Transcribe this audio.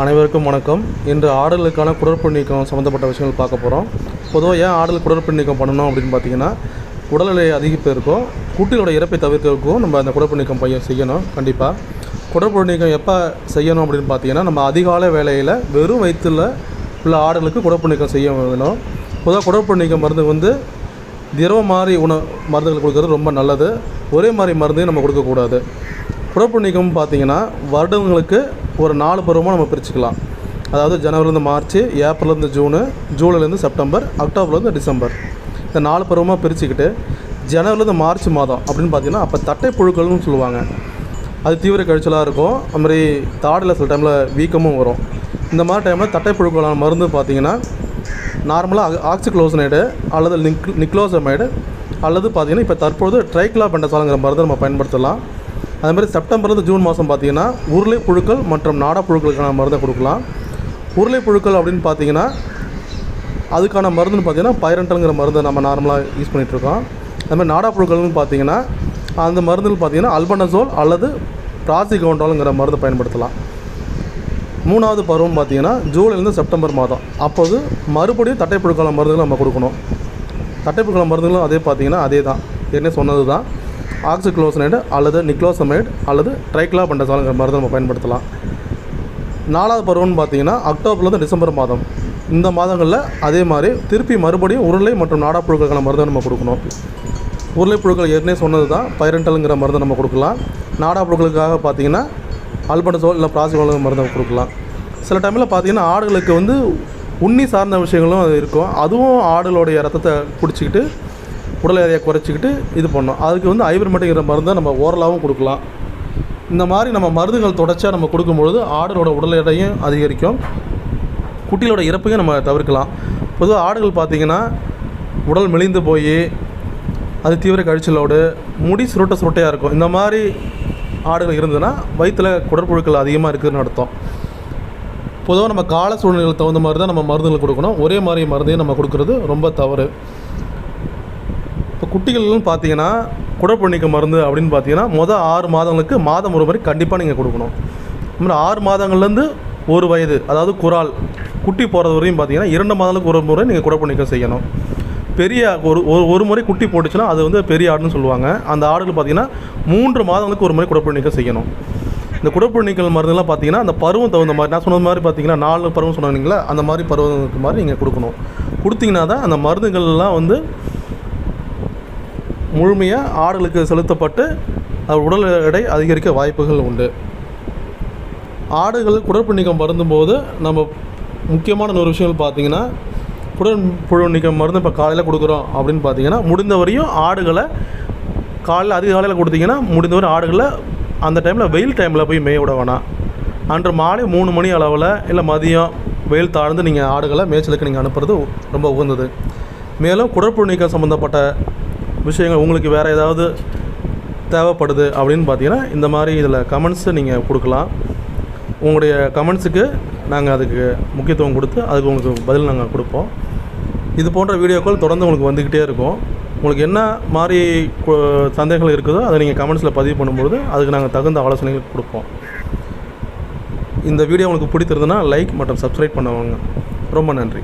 அனைவருக்கும் வணக்கம். இன்று ஆடலுக்கான குடற்பு நீக்கம் சம்மந்தப்பட்ட விஷயங்கள் பார்க்க போகிறோம் பொதுவாக ஏன் ஆடல் குடற்பு நீக்கம் பண்ணணும் அப்படின்னு பார்த்தீங்கன்னா உடல் எடை அதிகரிப்பதற்கும் குட்டிகளோட இறப்பை தவிர்க்கிறதுக்கும் நம்ம அந்த குடற்பு நீக்கம் பையன் செய்யணும். கண்டிப்பாக குடற்பு நீக்கம் எப்போ செய்யணும் அப்படின்னு பார்த்தீங்கன்னா நம்ம அதிகாலை வேலையில் வெறும் வயிற்றில் உள்ள ஆடலுக்கு குடற்பு நீக்கம் செய்ய வேணும். பொதுவாக குடற்பு நீக்கம் மருந்து வந்து திரவ மாதிரி உண மருந்துகள் கொடுக்கறது ரொம்ப நல்லது. ஒரே மாதிரி மருந்தையும் நம்ம கொடுக்கக்கூடாது. குடற்பு நீக்கம் பார்த்தீங்கன்னா வருடங்களுக்கு ஒரு நாலு பருவமாக நம்ம பிரிச்சுக்கலாம். அதாவது ஜனவரிலேருந்து மார்ச் ஏப்ரல்லேருந்து ஜூனு ஜூலைலேருந்து செப்டம்பர் அக்டோபர்லேருந்து டிசம்பர். இந்த நாலு பருவமாக பிரிச்சுக்கிட்டு ஜனவரிலேருந்து மார்ச் மாதம் அப்படின்னு பார்த்தீங்கன்னா அப்போ தட்டை புழுக்கள்னு சொல்லுவாங்க. அது தீவிர கழிச்சலாக இருக்கும். அது மாதிரி தாடில் சில டைமில் வீக்கமும் வரும். இந்த மாதிரி டைமில் தட்டை புழுக்களான மருந்து பார்த்தீங்கன்னா நார்மலாக ஆக்சிக்ளோசனைடு அல்லது நிக் நிக்ளோசமைடு அல்லது பார்த்தீங்கன்னா இப்போ தற்பொழுது ட்ரைக்லா பெண்டசாலுங்கிற மருந்து நம்ம பயன்படுத்தலாம். அதே மாதிரி செப்டம்பர்லேருந்து ஜூன் மாதம் பார்த்தீங்கன்னா உருளை புழுக்கள் மற்றும் நாடா புழுக்களுக்கான மருந்தை கொடுக்கலாம். உருளை புழுக்கள் அப்படின்னு பார்த்தீங்கன்னா அதுக்கான மருந்துன்னு பார்த்தீங்கன்னா பைரண்டல்ங்கிற மருந்தை நம்ம நார்மலாக யூஸ் பண்ணிகிட்ருக்கோம் அது மாதிரி நாடா புழுக்கள்னு பார்த்தீங்கன்னா அந்த மருந்துகள் பார்த்தீங்கன்னா அல்பனசோல் அல்லது ப்ராசிகவுண்டாலுங்கிற மருந்து பயன்படுத்தலாம். மூணாவது பருவம் பார்த்தீங்கன்னா ஜூலைலேருந்து செப்டம்பர் மாதம். அப்போது மறுபடியும் தட்டைப்புழுக்கான மருந்துகள் நம்ம கொடுக்கணும். தட்டைப்புழுக்கான மருந்துகளும் அதே பார்த்தீங்கன்னா அதே தான் ஏற்கனவே சொன்னது தான் ஆக்சிக்ளோசனைடு அல்லது நிக்ளோசமைடு அல்லது ட்ரைக்லா பண்டசாலுங்கிற மருந்து நம்ம பயன்படுத்தலாம். நாலாவது பருவம்னு பார்த்தீங்கன்னா அக்டோபர்லேருந்து டிசம்பர் மாதம். இந்த மாதங்களில் அதே மாதிரி திருப்பி மறுபடியும் உருளை மற்றும் நாடாப்புழுக்களுக்கான மருந்தை நம்ம கொடுக்கணும். உருளை புழுக்கள் ஏற்கனவே சொன்னது தான் பைரண்டலுங்கிற மருந்தை நம்ம கொடுக்கலாம். நாடாப்புழுக்களுக்காக பார்த்தீங்கன்னா அல்பண்டசோல் இல்லை பிளாசிகோல் மருந்தை கொடுக்கலாம். சில டைமில் பார்த்தீங்கன்னா ஆடுகளுக்கு வந்து உண்ணி சார்ந்த விஷயங்களும் அது இருக்கும். அதுவும் ஆடுகளுடைய ரத்தத்தை குடிச்சிக்கிட்டு உடல் எடையை குறைச்சிக்கிட்டு இது பண்ணோம் அதுக்கு வந்து ஐபர்மெட்டிங்கிற மருந்தை நம்ம ஓரலாகவும் கொடுக்கலாம். இந்த மாதிரி நம்ம மருந்துகள் தொடர்ச்சியாக நம்ம கொடுக்கும்பொழுது ஆடுகளோட உடல் எடையும் அதிகரிக்கும். குட்டிகளோட இறப்பையும் நம்ம தவிர்க்கலாம். பொதுவாக ஆடுகள் பார்த்திங்கன்னா உடல் மெலிந்து போய் அது தீவிர கழிச்சலோடு முடி சுருட்ட சுருட்டையாக இருக்கும். இந்த மாதிரி ஆடுகள் இருந்ததுன்னா வயிற்றில் குடற்புழுக்கள் அதிகமாக இருக்குதுன்னு அர்த்தம். பொதுவாக நம்ம கால சூழ்நிலைகளுக்கு தகுந்த மாதிரி தான் நம்ம மருந்துகள் கொடுக்கணும். ஒரே மாதிரி மருந்தையும் நம்ம கொடுக்குறது ரொம்ப தவறு. குட்டிகள்னு பார்த்தீங்கன்னா குடற்புண்ணிக்க மருந்து அப்படின்னு பார்த்தீங்கன்னா மொதல் ஆறு மாதங்களுக்கு மாதம் ஒரு முறை கண்டிப்பாக நீங்கள் கொடுக்கணும். இந்த மாதிரி ஆறு மாதங்கள்லேருந்து ஒரு வயது அதாவது குரால் குட்டி போகிறது வரையும் பார்த்தீங்கன்னா இரண்டு மாதங்களுக்கு ஒரு முறை நீங்கள் குடற்புண்ணிக்கம் செய்யணும். பெரிய ஒரு ஒரு ஒரு முறை குட்டி போட்டுச்சுன்னா அது வந்து பெரிய ஆடுன்னு சொல்லுவாங்க. அந்த ஆடுகள் பார்த்தீங்கன்னா மூன்று மாதங்களுக்கு ஒரு முறை குடற்புண்ணிக்கம் செய்யணும். இந்த குடற்புண்ணிக்கல் மருந்துலாம் பார்த்தீங்கன்னா அந்த பருவம் தகுந்த மாதிரி நான் சொன்ன மாதிரி பார்த்தீங்கன்னா நாலு பருவம் சொன்னீங்களா அந்த மாதிரி பருவத்துக்கு மாதிரி நீங்கள் கொடுக்கணும். கொடுத்தீங்கன்னா தான் அந்த மருந்துகள்லாம் வந்து முழுமையாக ஆடுகளுக்கு செலுத்தப்பட்டு அது உடல் எடை அதிகரிக்க வாய்ப்புகள் உண்டு. ஆடுகள் குடற்பு நீக்கம் மருந்தும்போது நம்ம முக்கியமான ஒரு விஷயங்கள் பார்த்தீங்கன்னா குடற்புழு நீக்கம் மருந்து இப்போ காலையில் கொடுக்குறோம் அப்படின்னு பார்த்தீங்கன்னா முடிந்த வரையும் ஆடுகளை காலையில் அதிக காலையில் கொடுத்தீங்கன்னா முடிந்தவரை ஆடுகளை அந்த டைமில் வெயில் டைமில் போய் மேய விட வேணாம். அன்று மாலை மூணு மணி அளவில் இல்லை மதியம் வெயில் தாழ்ந்து நீங்கள் ஆடுகளை மேய்ச்சலுக்கு நீங்கள் அனுப்புறது ரொம்ப உகந்தது. மேலும் குடற்புழு நீக்கம் சம்மந்தப்பட்ட விஷயங்கள் உங்களுக்கு வேறு ஏதாவது தேவைப்படுது அப்படின்னு பார்த்தீங்கன்னா இந்த மாதிரி இதில் கமெண்ட்ஸு நீங்கள் கொடுக்கலாம். உங்களுடைய கமெண்ட்ஸுக்கு நாங்கள் அதுக்கு முக்கியத்துவம் கொடுத்து அதுக்கு உங்களுக்கு பதில் நாங்கள் கொடுப்போம். இது போன்ற வீடியோக்கள் தொடர்ந்து உங்களுக்கு வந்துக்கிட்டே இருக்கும். உங்களுக்கு என்ன மாதிரி சந்தேகங்கள் இருக்குதோ அதை நீங்கள் கமெண்ட்ஸில் பதிவு பண்ணும்பொழுது அதுக்கு நாங்கள் தகுந்த ஆலோசனைகள் கொடுப்போம். இந்த வீடியோ உங்களுக்கு பிடித்திருந்ததுன்னா லைக் மற்றும் சப்ஸ்கிரைப் பண்ணுவாங்க. ரொம்ப நன்றி.